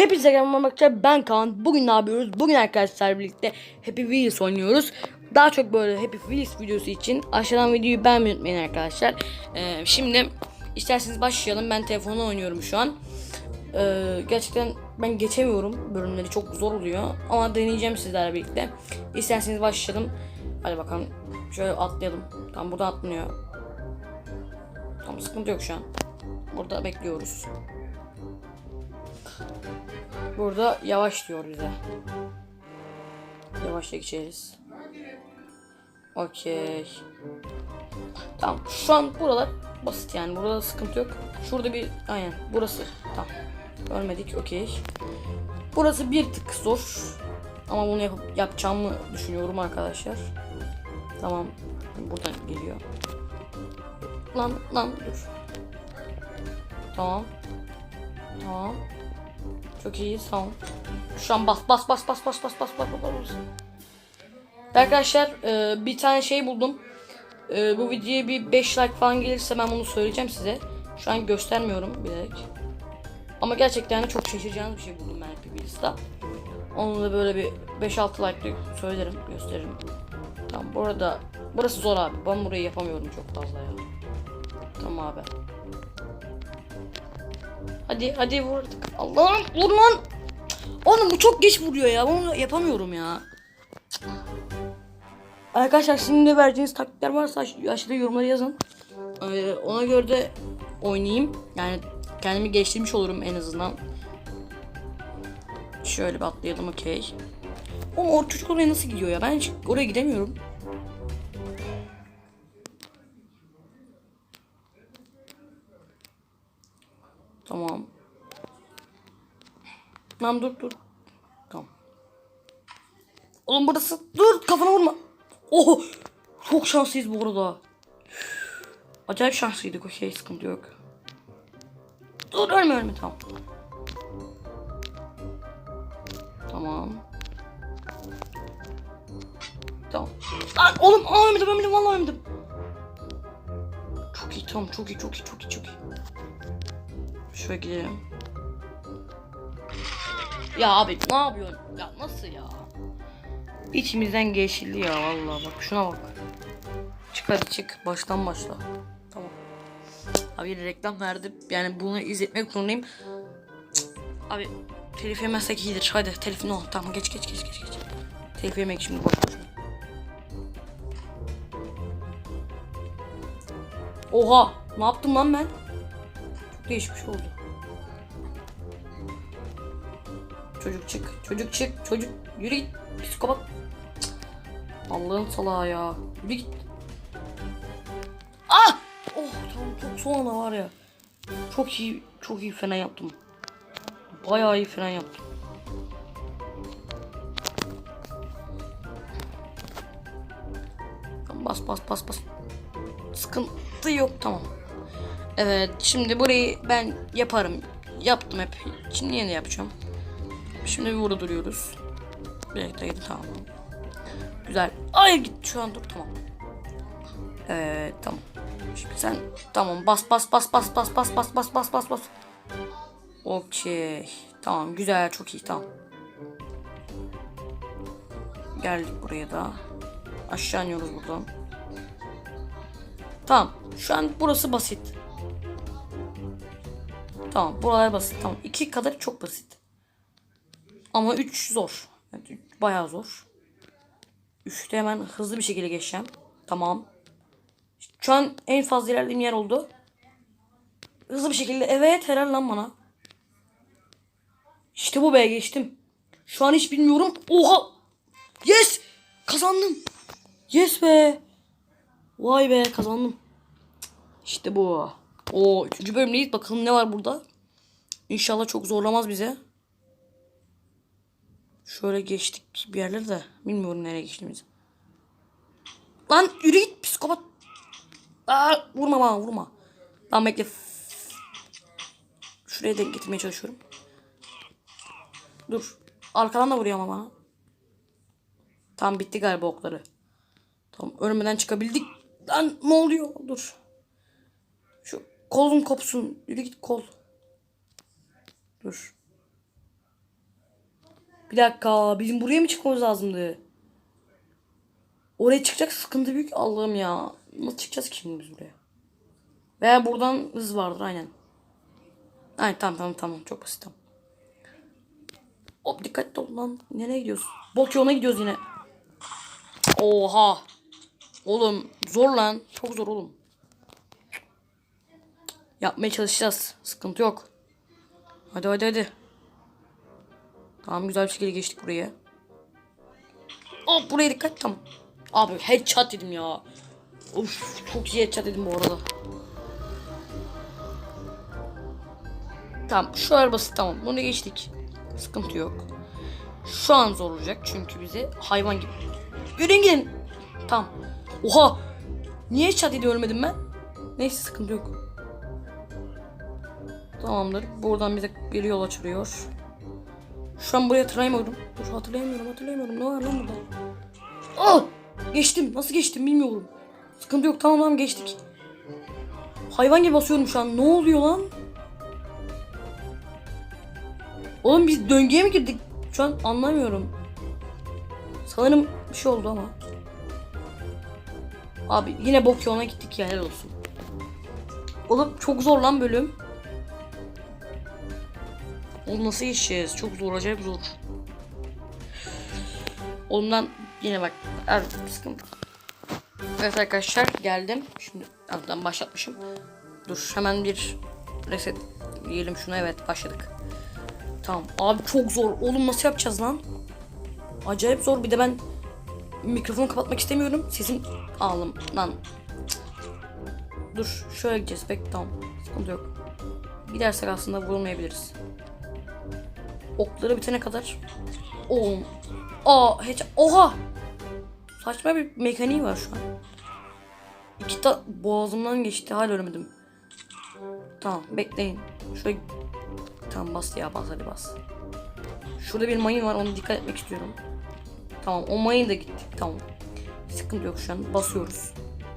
Hepinize merhaba arkadaşlar ben Kaan. Bugün ne yapıyoruz? Bugün arkadaşlar birlikte Happy Wheels oynuyoruz. Daha çok böyle Happy Wheels videosu için aşağıdan videoyu beğenmeyi unutmayın arkadaşlar. Ee, şimdi isterseniz başlayalım. Ben telefonla oynuyorum şu an. Ee, gerçekten ben geçemiyorum. Bölümleri çok zor oluyor. Ama deneyeceğim sizlerle birlikte. İsterseniz başlayalım. Hadi bakalım. Şöyle atlayalım. Tam burada atlanıyor. Tam sıkıntı yok şu an. Burada bekliyoruz. Burada yavaş diyor bize. Yavaşla geçeriz. Okey. Tamam. Şu an buralar basit yani. Burada sıkıntı yok. Şurada bir aynen burası. Tamam. Görmedik. Okey. Burası bir tık zor. Ama bunu yapıp yapacağımı düşünüyorum arkadaşlar. Tamam. Buradan geliyor. Lan lan dur. Tamam. Tamam. Çok iyi tamam. Şu an bas bas bas bas bas bas bas bas bas bas. Arkadaşlar e, bir tane şey buldum. E, bu videoya bir 5 like falan gelirse ben bunu söyleyeceğim size. Şu an göstermiyorum bilerek. Ama gerçekten çok şaşıracağınız bir şey buldum ben Wheels'ta. Onu da böyle bir 5-6 like söylerim, gösteririm. Tamam bu arada burası zor abi. Ben burayı yapamıyorum çok fazla ya. Tamam abi. Hadi hadi vur. Allah'ım vur lan. Oğlum bu çok geç vuruyor ya. Bunu yapamıyorum ya. Arkadaşlar şimdi vereceğiniz taktikler varsa aş- aşağıda yorumlara yazın. Ee, ona göre de oynayayım. Yani kendimi geliştirmiş olurum en azından. Şöyle bir atlayalım okey. Oğlum o çocuk oraya nasıl gidiyor ya? Ben hiç oraya gidemiyorum. Tamam. Tamam dur dur. Tamam. Oğlum burası dur kafana vurma. Oh çok şanslıyız bu arada. Acayip şanslıydık okey sıkıntı yok. Dur ölme ölme tamam. Tamam. Tamam. Lan oğlum aa, ölmedim ölmedim vallahi ölmedim. Çok iyi tamam çok iyi çok iyi çok iyi çok iyi. Gidelim. Ya abi ne yapıyorsun? Ya nasıl ya? İçimizden geçildi ya vallahi bak şuna bak. Çık hadi çık baştan başla. Tamam. Abi reklam verdi. Yani bunu izletmek zorundayım. Cık. Abi telif yemezsek iyidir. Hadi telif ne. Tamam geç geç geç geç geç. Telif yemek şimdi boş. Oha ne yaptım lan ben? Çok şey oldu. Çocuk çık. Çocuk çık. Çocuk. Yürü git. Psikopat. Allah'ın salağı ya. Yürü git. Ah! Oh tamam çok sonra var ya. Çok iyi. Çok iyi fren yaptım. Bayağı iyi fren yaptım. Bas bas bas bas. Sıkıntı yok tamam. Evet şimdi burayı ben yaparım. Yaptım hep. Şimdi yine yapacağım. Şimdi. Bir dakika gidin tamam. Güzel. Ay git şu an dur tamam. Evet tamam. Şimdi sen tamam bas bas bas bas bas bas bas bas bas bas bas. Okey. Tamam güzel çok iyi tamam. Geldik buraya da. Aşağı iniyoruz buradan. Tamam. Şu an burası basit. Tamam. Buralar basit. Tamam. İki kadar çok basit. Ama 3 zor. Evet, bayağı zor. 3'te hemen hızlı bir şekilde geçeceğim. Tamam. Şu an en fazla ilerlediğim yer oldu. Hızlı bir şekilde evet helal lan bana. İşte bu be geçtim. Şu an hiç bilmiyorum. Oha! Yes! Kazandım. Yes be. Vay be kazandım. İşte bu. O üçüncü bölümdeyiz. Bakalım ne var burada. İnşallah çok zorlamaz bize. Şöyle geçtik bir yerlere de bilmiyorum nereye geçtiğimizi. Lan yürü git psikopat. Aa, vurma bana vurma. Lan bekle. Şuraya denk getirmeye çalışıyorum. Dur. Arkadan da vuruyor ama bana. Tam bitti galiba okları. Tamam ölmeden çıkabildik. Lan ne oluyor? Dur. Şu kolun kopsun. Yürü git kol. Dur. Bir dakika bizim buraya mı çıkmamız lazımdı? Oraya çıkacak sıkıntı büyük Allah'ım ya. Nasıl çıkacağız ki şimdi biz buraya? Veya buradan hız vardır aynen. Aynen tamam tamam tamam çok basit tamam. Hop dikkatli ol lan. Nereye gidiyoruz? Bok yoluna gidiyoruz yine. Oha. Oğlum zor lan. Çok zor oğlum. Yapmaya çalışacağız. Sıkıntı yok. Hadi hadi hadi. Tamam güzel bir şekilde geçtik buraya. Hop buraya dikkat tamam. Abi headshot dedim ya. Of çok iyi headshot dedim bu arada. Tamam şu arabası tamam bunu geçtik. Sıkıntı yok. Şu an zor olacak çünkü bize hayvan gibi. Yürüyün gidin. Tamam. Oha. Niye headshot ediyor ölmedim ben? Neyse sıkıntı yok. Tamamdır. Buradan bize bir yol açılıyor. Şu an buraya hatırlayamıyorum. Dur hatırlayamıyorum hatırlayamıyorum. Ne var lan burada? Ah! Geçtim. Nasıl geçtim bilmiyorum. Sıkıntı yok tamam tamam geçtik. Hayvan gibi basıyorum şu an. Ne oluyor lan? Oğlum biz döngüye mi girdik? Şu an anlamıyorum. Sanırım bir şey oldu ama. Abi yine bok yoluna gittik ya helal olsun. Oğlum çok zor lan bölüm. Oğlum nasıl geçeceğiz? Çok zor acayip zor. Ondan yine bak her sıkıntı. Evet arkadaşlar geldim. Şimdi alttan başlatmışım. Dur hemen bir reset diyelim şuna evet başladık. Tamam abi çok zor. Oğlum nasıl yapacağız lan? Acayip zor. Bir de ben mikrofonu kapatmak istemiyorum. Sesim ağlım lan. Dur şöyle gideceğiz. Bek tamam. Sıkıntı yok. Gidersek aslında vurulmayabiliriz. Okları bitene kadar. Oğlum. Aa hiç. Oha. Saçma bir mekaniği var şu an. İki ta boğazımdan geçti. Hala ölmedim. Tamam bekleyin. Şöyle Tamam bas ya bas hadi bas. Şurada bir mayın var onu dikkat etmek istiyorum. Tamam o mayın da gitti. Tamam. Sıkıntı yok şu an. Basıyoruz.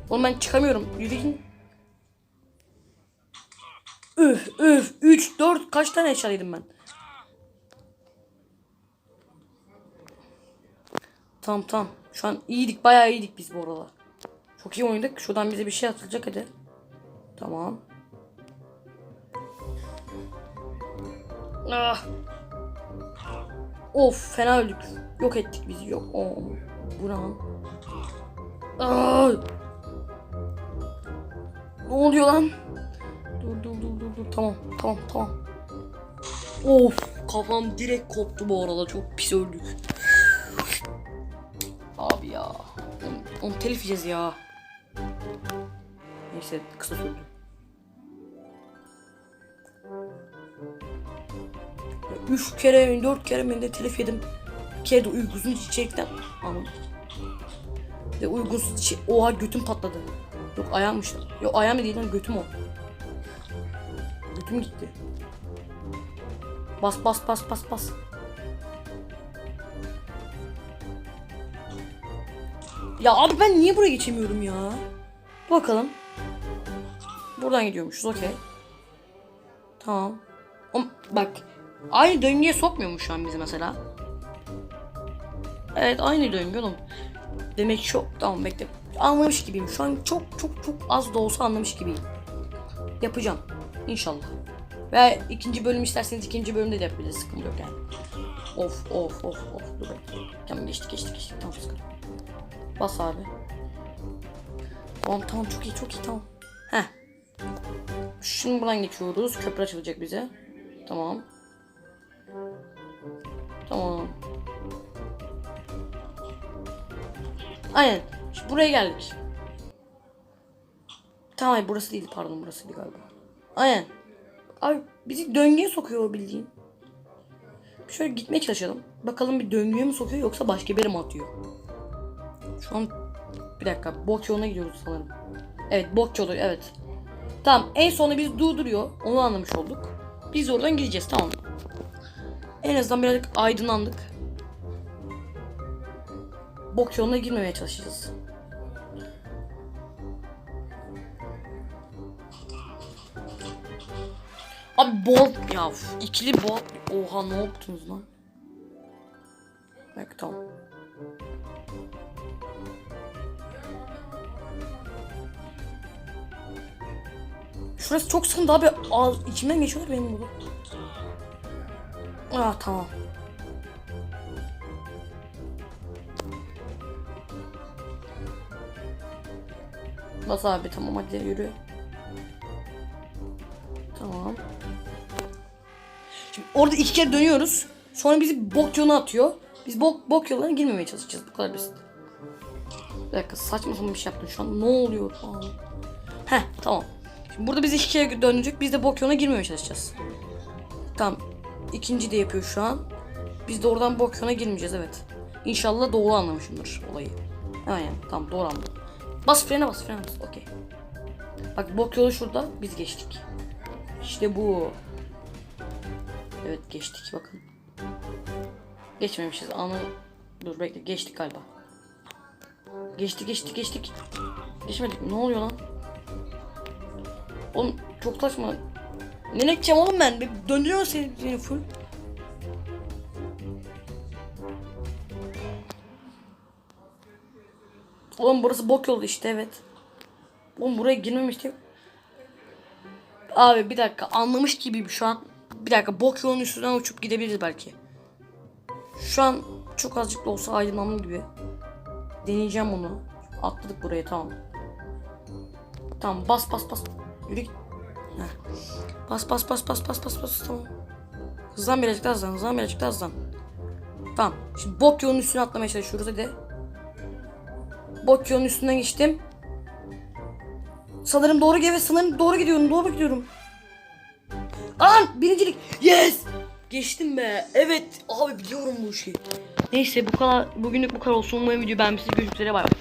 Oğlum ben çıkamıyorum. Yürüyün. Üf üf 3 4 kaç tane eşyalıydım ben? Tamam tamam. Şu an iyiydik bayağı iyiydik biz bu arada. Çok iyi oynadık. Şuradan bize bir şey atılacak hadi. Tamam. Ah. Of fena öldük. Yok ettik bizi yok. Oh. Bu ne? Ah. Ne oluyor lan? Dur dur dur dur dur. Tamam tamam tamam. Of kafam direkt koptu bu arada. Çok pis öldük. Onu telif yiyeceğiz ya. Neyse kısa sürdü. Üç kere mi dört kere mi de telif yedim. Bir kere de uykusuz içerikten. Anladım. De uykusuz içi... Oha götüm patladı. Yok ayağımmış. Yok ayağım değil lan götüm o. Götüm gitti. Bas bas bas bas bas. Ya abi ben niye buraya geçemiyorum ya? Bakalım. Buradan gidiyormuşuz okey. Tamam. Ama bak aynı döngüye sokmuyormuş şu an bizi mesela. Evet aynı döngü oğlum. Demek çok tamam bekle. Anlamış gibiyim. Şu an çok çok çok az da olsa anlamış gibiyim. Yapacağım. İnşallah. Ve ikinci bölüm isterseniz ikinci bölümde de yapabiliriz. Sıkıntı yok yani. Of of of of. Dur bekle. Tamam geçtik geçtik geçtik. Tamam sıkıntı. Bas abi. Tamam tamam çok iyi çok iyi tamam. Heh. Şimdi buradan geçiyoruz. Köprü açılacak bize. Tamam. Tamam. Aynen. Şimdi buraya geldik. Tamam burası değil pardon burası değil galiba. Aynen. Abi bizi döngüye sokuyor bildiğin. Şöyle gitmeye çalışalım. Bakalım bir döngüye mi sokuyor yoksa başka bir mi atıyor? Şu an bir dakika bok yoluna gidiyoruz sanırım. Evet bok yolu evet. Tamam en sonu biz durduruyor. Onu anlamış olduk. Biz oradan gideceğiz tamam. En azından birazcık aydınlandık. Bok yoluna girmemeye çalışacağız. Abi bol ya ikili bol. Oha ne yaptınız lan? Bak tamam. Şurası çok sıkıntı abi. Ağız, içimden geçiyor benim bu. Ah tamam. Bas abi tamam hadi yürü. Tamam. Şimdi orada iki kere dönüyoruz. Sonra bizi bok yoluna atıyor. Biz bok, bok yollarına girmemeye çalışacağız. Bu kadar basit. Bir dakika saçma sapan bir şey yaptım şu an. Ne oluyor? Aa. Heh tamam. Şimdi burada bizi iki kere dönecek. Biz de bok yoluna girmemeye çalışacağız. Tamam. İkinci de yapıyor şu an. Biz de oradan bok yoluna girmeyeceğiz evet. İnşallah doğru anlamışımdır olayı. Aynen tamam doğru anladım. Bas frene bas frene bas. Okey. Bak bok yolu şurada. Biz geçtik. İşte bu. Evet geçtik bakın. Geçmemişiz anı. Dur bekle geçtik galiba. Geçtik geçtik geçtik. Geçmedik? Ne oluyor lan? Oğlum çok saçma. Ne nekeceğim oğlum ben? Bir Döndürüyor seni, seni full. Oğlum burası bok yolu işte evet. Oğlum buraya girmemiştim. Abi bir dakika anlamış gibiyim şu an. Bir dakika bok yolunun üstünden uçup gidebiliriz belki. Şu an çok azıcık da olsa aydınlanma gibi. Deneyeceğim onu. Atladık buraya tamam. Tamam bas bas bas. Yürü git. Bas bas bas bas bas bas bas tamam. Hızlan birazcık daha hızlan hızlan birazcık daha hızlan. Tamam. Şimdi bok yolunun üstüne atlamaya çalışıyoruz hadi. Bok yolunun üstünden geçtim. Sanırım doğru gibi sanırım doğru gidiyorum doğru gidiyorum. An birincilik yes geçtim be evet abi biliyorum bu işi. Neyse bu kadar bugünlük bu kadar olsun umarım video beğenmişsiniz görüşmek üzere bay bay.